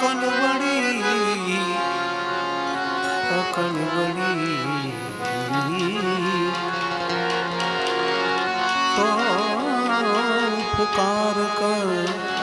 કનવડી ઓ કનવડી તો પુકાર કર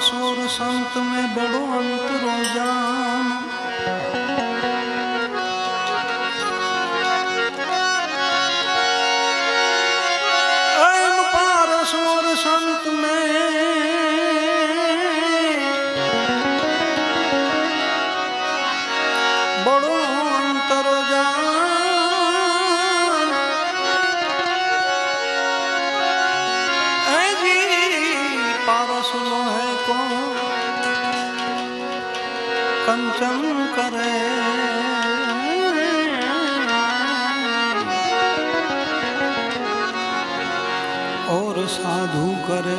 सुर संत में बड़ो अंतर जान। कंचन करे और साधु करे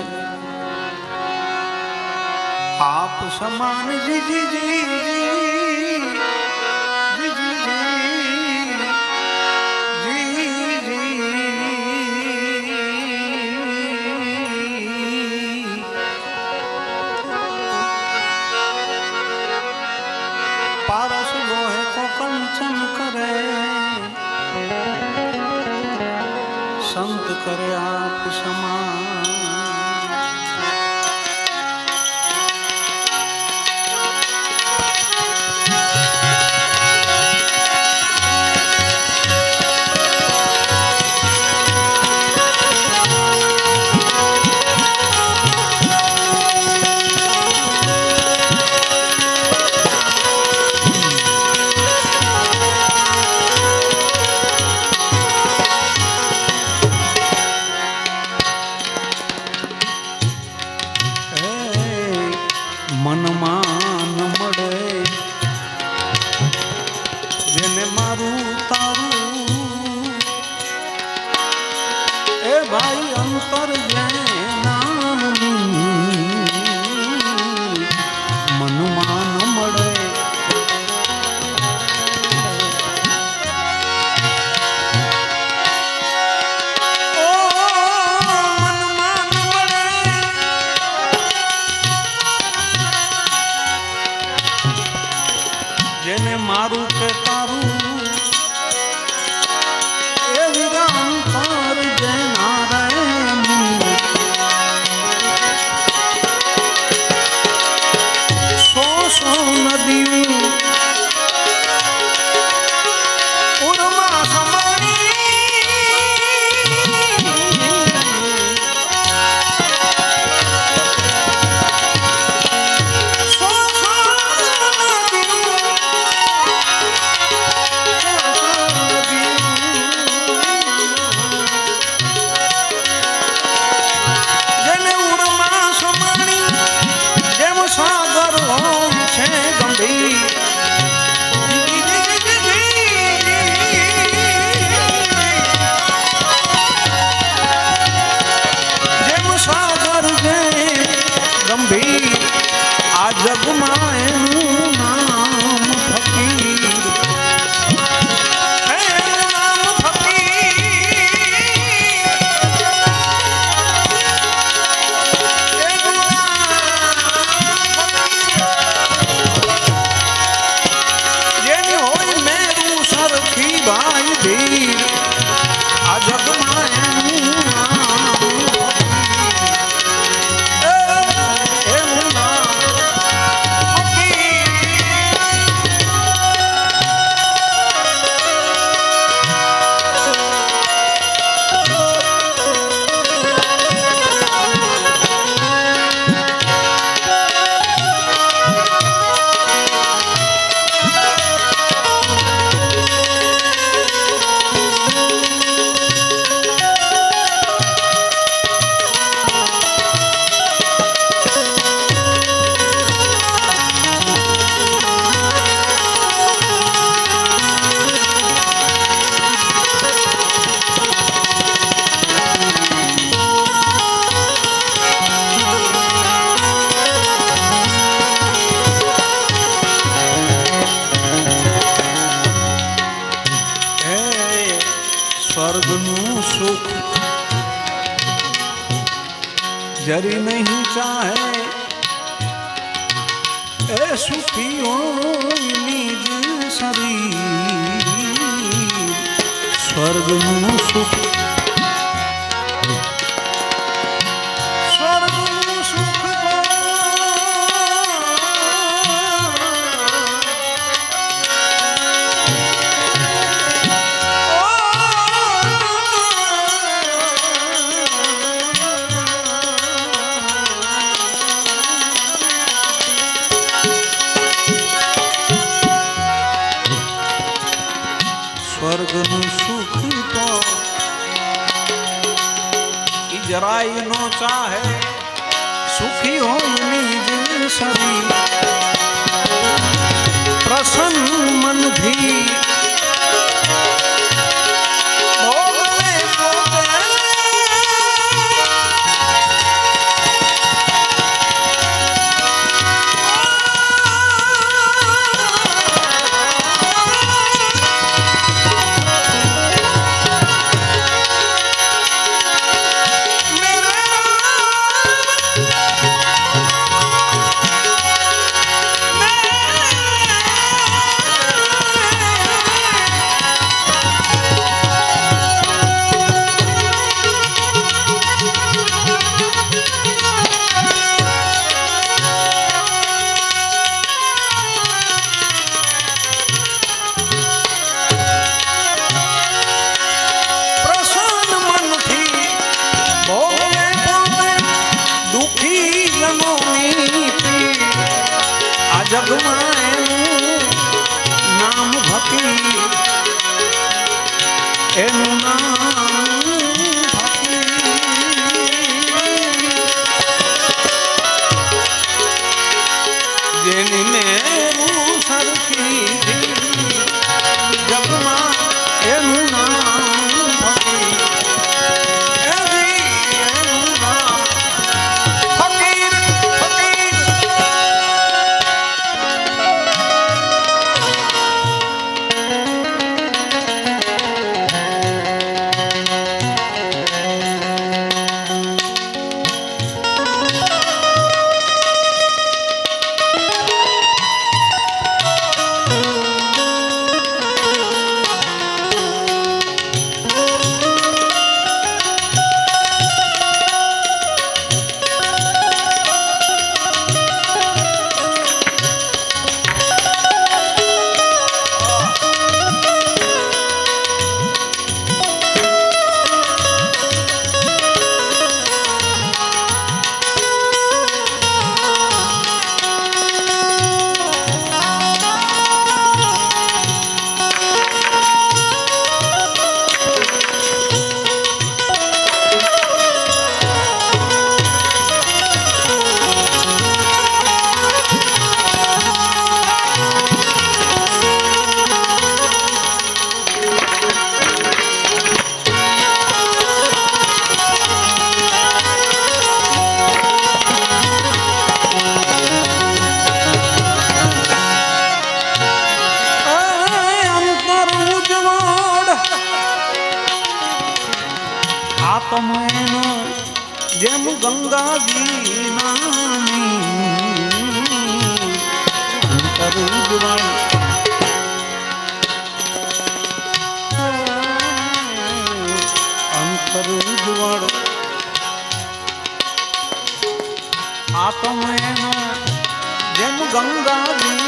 आप समान जी जी जी, जी। संत करे आप समान। મારું કે તારું સ્વર્ગનું સુખ. જરી નહીં ચાહે એ સુખીઓની જ શરીર સ્વર્ગનું સુખ ઈ જરાય નો ચાહે સુખી હોની જ શરીર પ્રસન્ન મનથી ભકી એનું ઉજવાડ આત્મ એનો જેમ ગંગાજી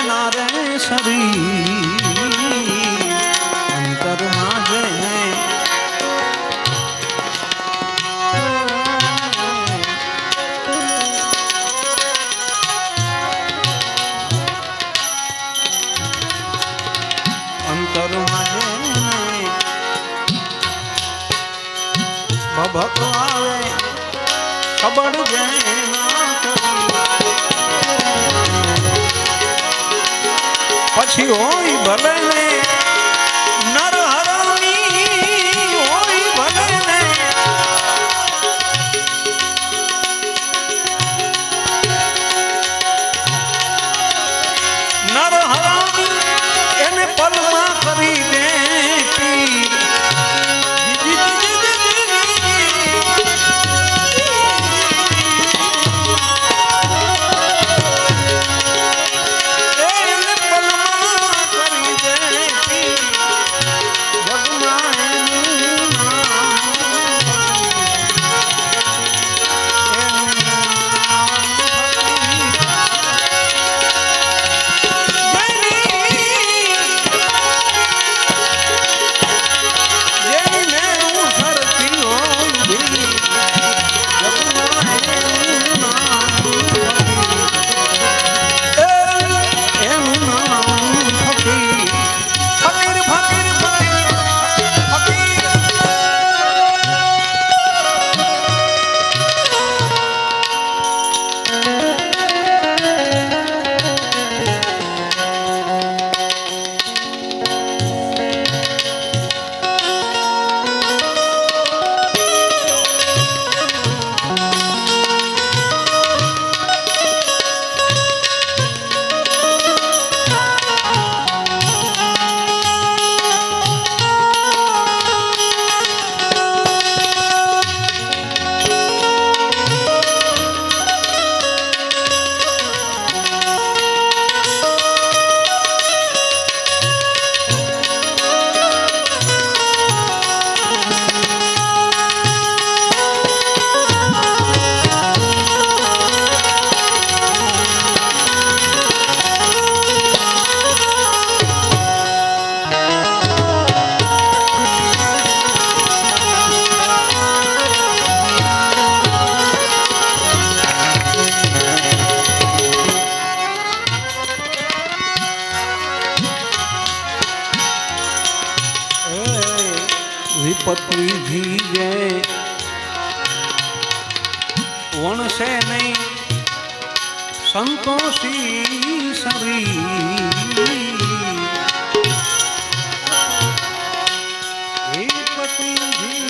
નારે શરી અંતરમાં જેને અંતરમાં જેને ભગવાન ખબર જેના પછી હોય ભલે વણશે નહીં. સંતોષી સરી પતિ